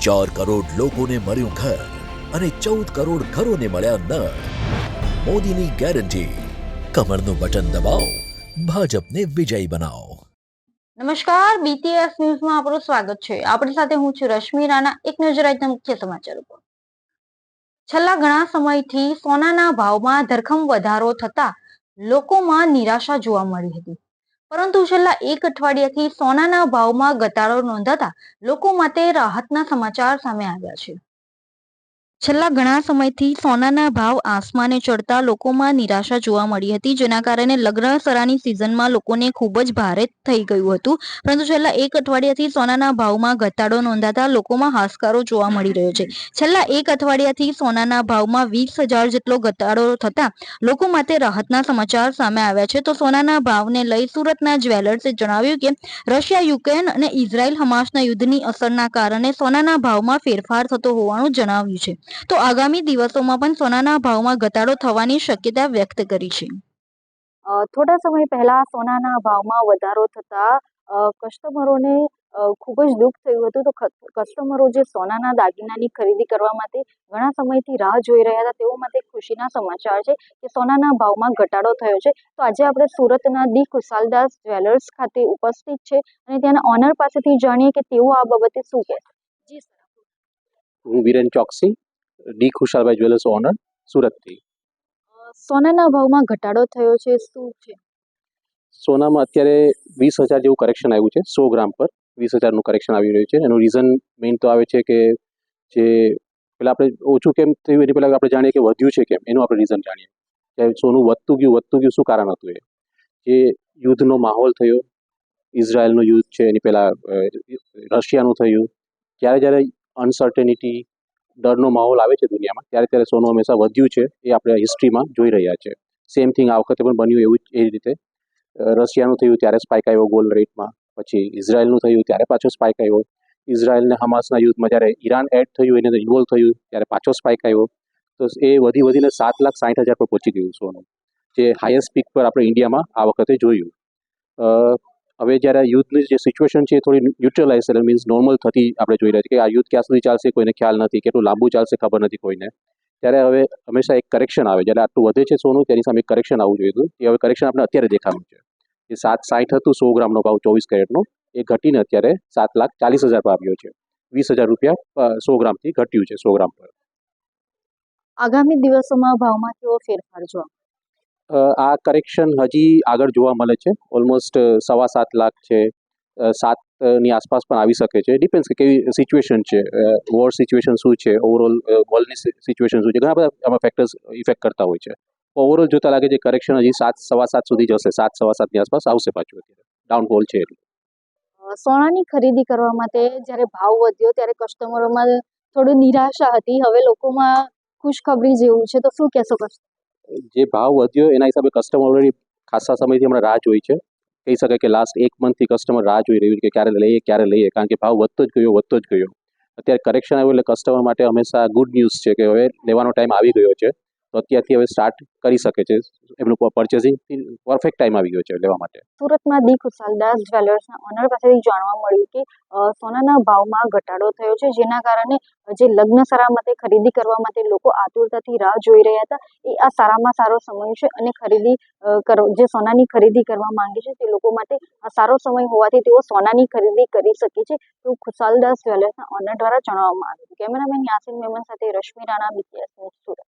ચાર કરોડ લોકોને મળ્યું ઘર અને ચૌદ કરોડ ઘરોને મળ્યા નળ. મોદીની ગેરંટી. કમરનું બટન દબાવો. ભાજપને વિજયી બનાવો. નમસ્કાર બીટીએસ ન્યૂઝમાં આપણું સ્વાગત છે. આપણી સાથે હું છું રશ્મિ રાણા, એક નજર આજના મુખ્ય સમાચાર ઉપર છેલ્લા ઘણા સમયથી સોનાના ભાવમાં ધરખમ વધારો થતા લોકોમાં નિરાશા જોવા મળી હતી. પરંતુ છેલ્લા એક અઠવાડિયાથી સોનાના ભાવમાં ઘટાડો નોંધાતા લોકો માટે રાહતના સમાચાર સામે આવ્યા છે. છેલ્લા ઘણા સમયથી સોનાના ભાવ આસમાને ચડતા લોકોમાં નિરાશા જોવા મળી હતી, જેના કારણે લગ્ન સરાની સિઝનમાં લોકોને ખૂબ જ ભારે થઈ ગયું હતું. પરંતુ છેલ્લા એક અઠવાડિયાથી સોનાના ભાવમાં ઘટાડો નોંધાતા લોકોમાં હાશકારો જોવા મળી રહ્યો છે. છેલ્લા એક અઠવાડિયાથી સોનાના ભાવમાં વીસ હજાર જેટલો ઘટાડો થતા લોકો માટે રાહતના સમાચાર સામે આવ્યા છે. તો સોનાના ભાવને લઈ સુરતના જ્વેલર્સે જણાવ્યું કે, રશિયા, યુક્રેન અને ઇઝરાયલ હમાસના યુદ્ધની અસરના કારણે સોનાના ભાવમાં ફેરફાર થતો હોવાનું જણાવ્યું છે. તો આગામી દિવસોમાં પણ સોનાના ભાવમાં ઘટાડો થવાની શક્યતા વ્યક્ત કરી છે. થોડા સમય પહેલા સોનાના ભાવમાં વધારો થતા કસ્ટમરોને ખૂબ જ દુઃખ થયું હતું. તો કસ્ટમરો જે સોનાના દાગીનાની ખરીદી કરવા માટે ઘણા સમયથી રાહ જોઈ રહ્યા હતા તેઓ માટે ખુશીના સમાચાર છે કે સોનાના ભાવમાં ઘટાડો થયો છે. તો આજે આપણે સુરતના દી કુશાલદાસ જ્વેલર્સ ખાતે ઉપસ્થિત છે અને ત્યાંના ઓનર પાસેથી જાણીએ કે તેઓ આ બાબતે શું કહે જી સર હું Viren Choksi. D Khushalbhai jewellers owner સુરતથી. સોનાના ભાવમાં ઘટાડો થયો છે શું છે? સોનામાં અત્યારે વીસ હજાર જેવું કરેક્શન આવ્યું છે સો ગ્રામ પર વીસ હજારનું કરેક્શન આવી રહ્યું છે. એનું રીઝન મેઇન તો આવે છે કે જે પહેલાં આપણે ઓછું કેમ થયું એની પહેલાં આપણે જાણીએ કે વધ્યું છે કેમ એનું આપણે રીઝન જાણીએ. કે સોનું વધતું ગયું વધતું ગયું શું કારણ હતું એ? જે યુદ્ધનો માહોલ થયો ઇઝરાયલનું યુદ્ધ છે એની પહેલાં રશિયાનું થયું. ત્યારે જ્યારે અનસર્ટેનિટી ડરનો માહોલ આવે છે દુનિયામાં, ત્યારે ત્યારે સોનું હંમેશા વધ્યું છે, એ આપણે હિસ્ટ્રીમાં જોઈ રહ્યા છે. સેમ થિંગ આ વખતે પણ બન્યું એવું એ રીતે. રશિયાનું થયું ત્યારે સ્પાઇક આવ્યો ગોલ્ડ રેટમાં પછી ઇઝરાયલનું થયું ત્યારે પાછો સ્પાઇક આવ્યો. ઇઝરાયલને હમાસના યુદ્ધમાં જ્યારે ઈરાન એડ થયું, એને ઇન્વોલ્વ થયું, ત્યારે પાછો સ્પાઇક આવ્યો. તો એ વધી વધીને સાત લાખ સાઠ હજાર પર પહોંચી ગયું સોનું, જે હાઈએસ્ટ પીક પર આપણે ઇન્ડિયામાં આ વખતે જોયું. હવે જ્યારે યુદ્ધની જે સિચ્યુએશન છે એ થોડી ન્યુટ્રલાઇઝ એટલે મીન્સ નોર્મલ થતી આપણે જોઈ રહ્યા છીએ કે આ યુદ્ધ ક્યાં સુધી ચાલશે કોઈને ખ્યાલ નથી, કેટલું લાંબુ ચાલશે ખબર નથી કોઈને. ત્યારે હવે હંમેશા એક કરેક્શન આવે, જ્યારે આટલું વધે છે સોનું, તેની સામે કરેક્શન આવવું જોઈએ. એ હવે કરેક્શન આપણે અત્યારે દેખાયું છે. એ સાત, સાઠ હતું, સો ગ્રામનો ભાવ, ચોવીસ કેરેટનો. એ ઘટીને અત્યારે સાત લાખ ચાલીસ હજાર પર આવ્યો છે. વીસ હજાર રૂપિયા સો ગ્રામથી ઘટ્યું છે, સો ગ્રામ પર. આગામી દિવસોમાં ભાવમાં કેવો ફેરફાર જોવા આ કરેક્શન હજી આગળ જોવા મળે છે. ઓલમોસ્ટ સવા સાત લાખ છે. સાતની આસપાસ પણ આવી શકે છે. ડિપેન્ડ કે કેવી સિચ્યુએશન છે. વોર સિચ્યુએશન શું છે? ઓવરઓલ વર્લ્ડની સિચ્યુએશન શું છે? ઘણા બધા આમાં ફેક્ટર્સ ઇફેક્ટ કરતા હોય છે. ઓવરઓલ જોતા લાગે છે કરેક્શન હજી સાત, સવા સાત સુધી જશે. સાત, સવા સાતની આસપાસ આવશે પાછું ડાઉનફોલ છે એટલું. સોનાની ખરીદી કરવા માટે જ્યારે ભાવ વધ્યો ત્યારે કસ્ટમરોમાં થોડી નિરાશા હતી. હવે લોકોમાં ખુશખબરી જેવું છે. તો શું કહેશો કસ્ટમર જે ભાવ વધ્યો એના હિસાબે કસ્ટમર ઓલરેડી ખાસા સમયથી હમણાં રાહ જોઈ છે. કહી શકાય કે લાસ્ટ એક મંથથી કસ્ટમર રાહ જોઈ રહ્યું છે કે ક્યારે લઈએ ક્યારે લઈએ, કારણ કે ભાવ વધતો જ ગયો, વધતો જ ગયો. અત્યારે કરેક્શન આવ્યું એટલે કસ્ટમર માટે હંમેશા ગુડ ન્યૂઝ છે કે હવે લેવાનો ટાઈમ આવી ગયો છે. તો અત્યારથી હવે સ્ટાર્ટ કરી શકે છે. એમનું પરચેસિંગ પરફેક્ટ ટાઈમ આવી ગયો છે લેવા માટે. સુરતમાં દી ખુશાલદાસ જ્વેલર્સના ઓનર પાસેથી જાણવા મળ્યું કે સોનાના ભાવમાં ઘટાડો થયો છે, જેના કારણે જે લગ્ન સારા માટે ખરીદી કરવા માટે લોકો આતુરતાથી રાહ જોઈ રહ્યા હતા. એ આ સારામાં સારો સમય છે અને ખરીદી જે સોનાની ખરીદી કરવા માંગે છે તે લોકો માટે આ સારો સમય હોવાથી તેઓ સોનાની ખરીદી કરી શકે છે તેવું ખુશાલદાસ જ્વેલર્સના ઓનર દ્વારા જણાવવામાં આવ્યું. કેમેરામેન યાસીન મેમન સાથે રશ્મિ રાણા બીટીએસ સુરત.